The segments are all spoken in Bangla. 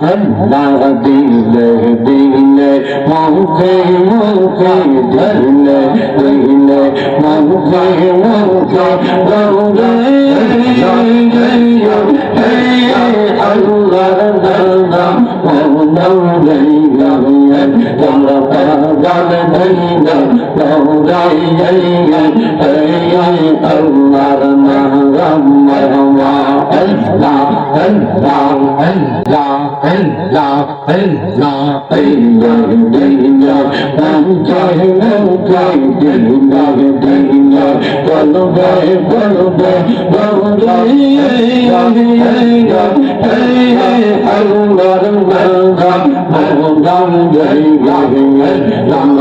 আল্লাহ দিলে দিলে মুখে মুখে ধরলে দিলে মুখে মুখে দৌড়ে আল্লাহ দাদা মৌলাই গাইয়ান তোমরা গান ধৈনা মৌলাই গাইয়ান এই আল্লাহর নাম রহমা Allah Allah Allah. Ram Ram Ram Ram Ram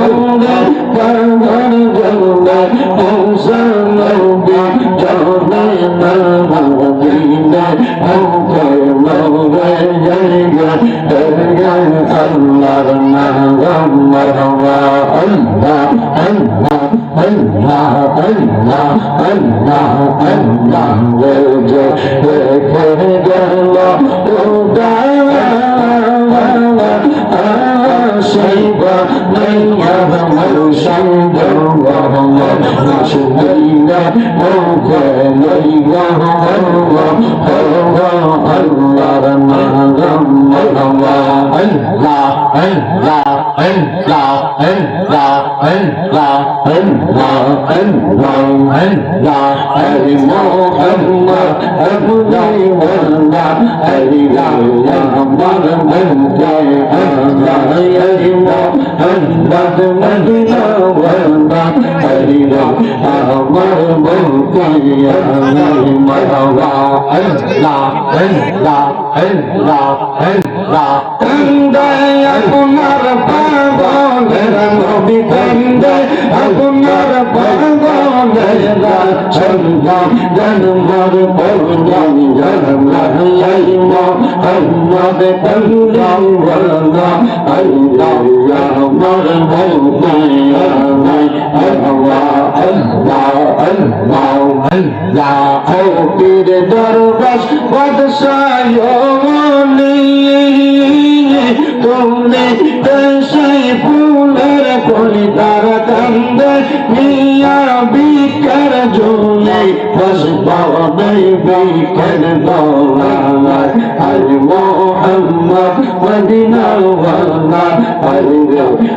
Oh, you. 嗯老嗯老嗯 الله الله الله علي محمد الله الله علي محمد الله الله علي محمد مدينة والله علي محمد مدينة علي مرحبا الله الله الله الله عند يكون ربنا চন্দ্র জন্মর পন্ড জন্ম হইব হন্নদ পন্ড বন্দ হইয়া মর পীর দরবাস বদশায় তুমি قلبي كلمة المحمد مدينة والله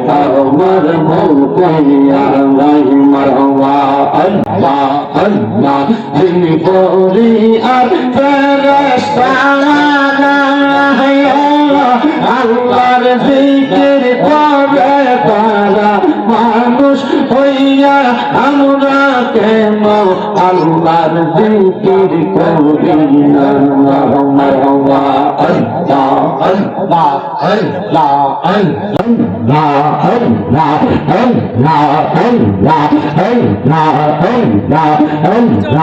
أمر موقعي علي مروى الله الله في قولي أرفرست على আল্লাহর দিকের তবে তারা মানুষ হইয়া আমরা কেন আল্লাহর দিক اللهم اللهم জিকির করি না মারওয়া আল্লাহ আল্লাহ আল্লাহ আল্লাহ আল্লাহ আল্লাহ আল্লাহ আল্লাহ আল্লাহ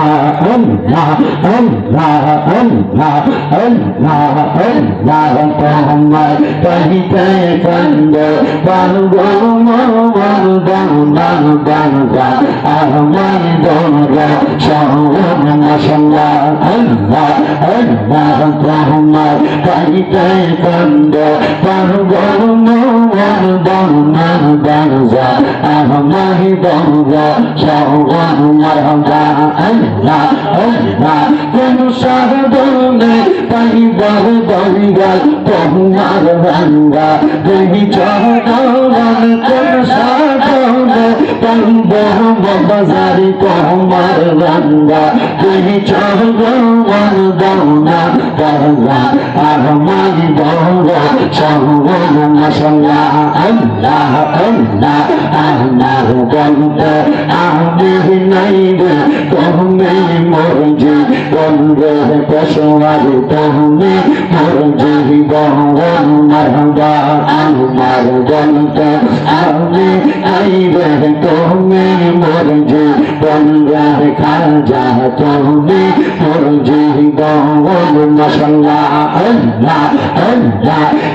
আল্লাহ আল্লাহ আল্লাহ আল্লাহ আল্লাহ আল্লাহ মোহাম্মদ কহিতে কন্দ বানগো মোহাম্মদ বান বান বান বান আহমদ দোরা শাহুর মাশাল্লাহ banga bang bang bang bang bang bang za ah mahi bang za shao wang mar hang za anna anna kenu shah bane pahi bah banga pohnar banga dehi chahna wan kenu shah bane pahi bah bazari pohmar banga dehi chahna wan dana banga ah mahi banga বলতে আমি নাই রে, তুমি মোর জীবন রে পশুয়ার তুমি মোর জীবন মারবা আমার বলতে আমি নাই রে, তুমি মোর জীবন রে খাজা তুমি মোর জীবন মশলা আল্লাহ আল্লাহ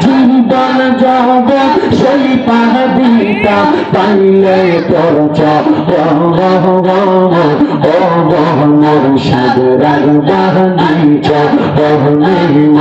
জীবন যাব সেই পাহাড়িটা পাইলে তোর মোর সাদ রাগবাহ দিছ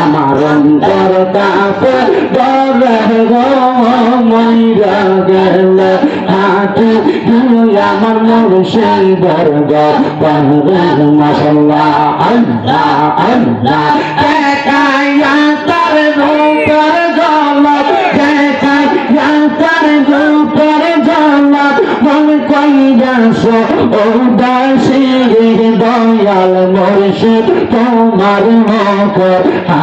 আমার অন্তর কাপে ডরে গো মইরা গেলে হাঁটু দুই আমার মুর্শিদ দর্গ পাহরে মশলা আল্লাহ আল্লাহ। দেখাইয়া তার রূপের জলক দেখাইয়া তার রূপের জলক মন কইয়াস ও দাসী দয়াল মুর্শিদ তোমার মুখ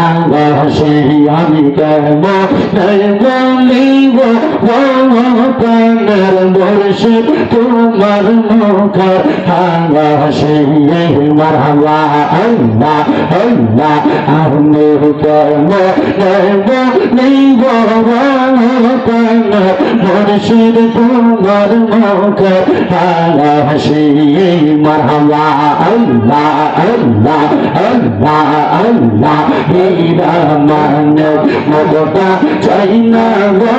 আগাসে আমি কেম বলিব প্রাণের মুর্শিদ তোমার মুখ আগাসে মারহাবা আল্লাহ আল্লাহ আমি কেম বলিব প্রাণের মুর্শিদ তোমার মুখ আগাসে মারহাবা আল্লাহ আল্লাহ আল্লাহ আল্লাহ হীরা মানব মগটা চাই না গো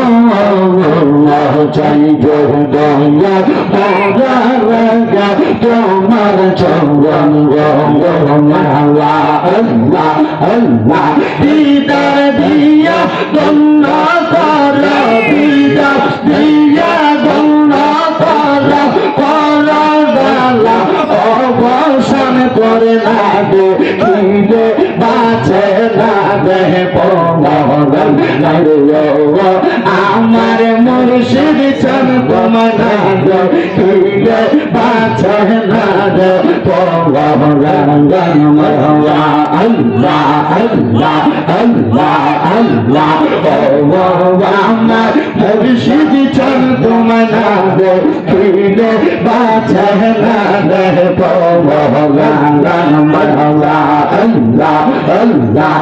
চাই দয়া মোরা রাজা তোমার চন্দন গঙ্গ মালা আল্লাহ আল্লাহ দিদার দিয়া গঙ্গ কর দিদার দিয়া না দে পমগন আমার মুর্শিদ চন কমনা দে খিলে বাঁচে না দে আল্লাহ আল্লাহ আল্লাহ আল্লাহ। ও আমার মুর্শিদ চন কমনা দে খিলে বাঁচে না দে আল্লাহ আল্লাহ।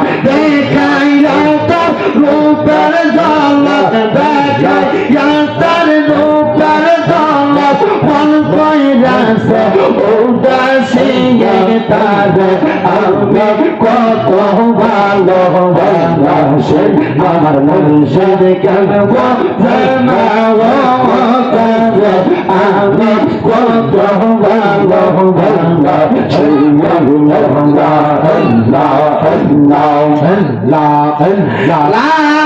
তার আমি কত ভালো ভালোবাসে আমার মুর্শিদ কেন আমি কত ভালো ভালোবাসে আল্লাহ আল্লাহ আল্লাহ আল্লাহ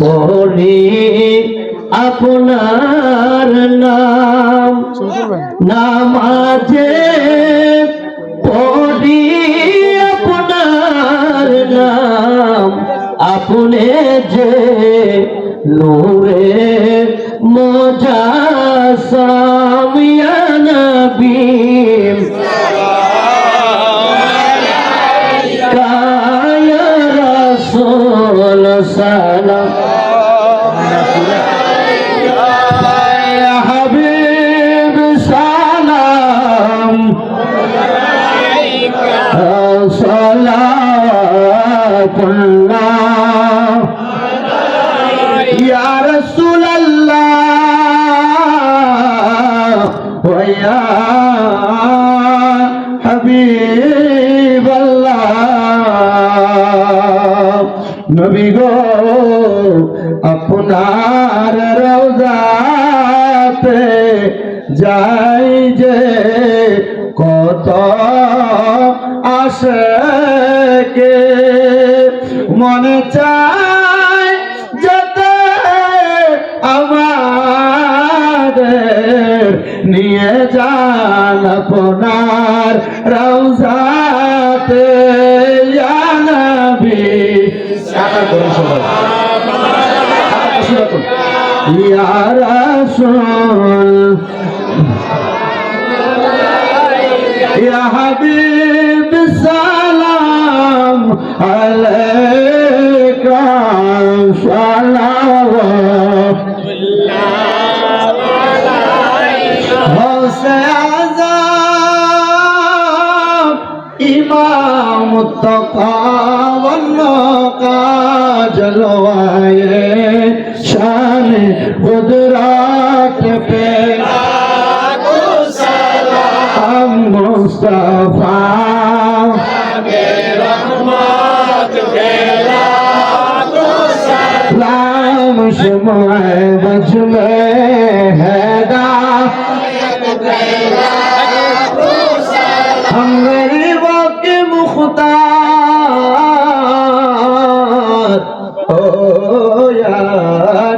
পড়ে আপনার নাম। নামাজে ويا حبيب الله নবী গো আপনার রওজাতে যাই যে কত আসে কে মনে চায় ইয়া রাসূল ইয়া হাবিব সালাম আলাইকা ইমাম তকাওয়ান্ন কাজলওয়ায়ে মুখতার।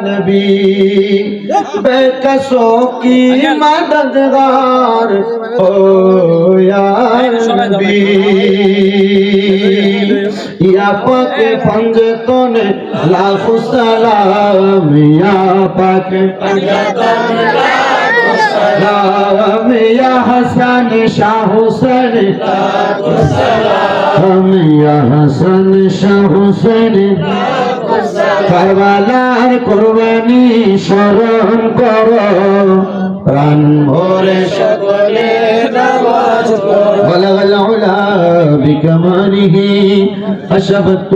নবী বেকসো কি মদদগার। ও নবী ইয়া পাকে পঞ্জতনে লাফ সালাম ইয়া পাকে পঞ্জতনে লাফ سلام یا حسن شاہ حسین ہم یا حسن شاہ حسین কারবালার কোরবানি স্মরণ কর। প্রাণ ভরে সকলে নামাজ পড়ো। বলা বলা বিকমানিহি আশাবত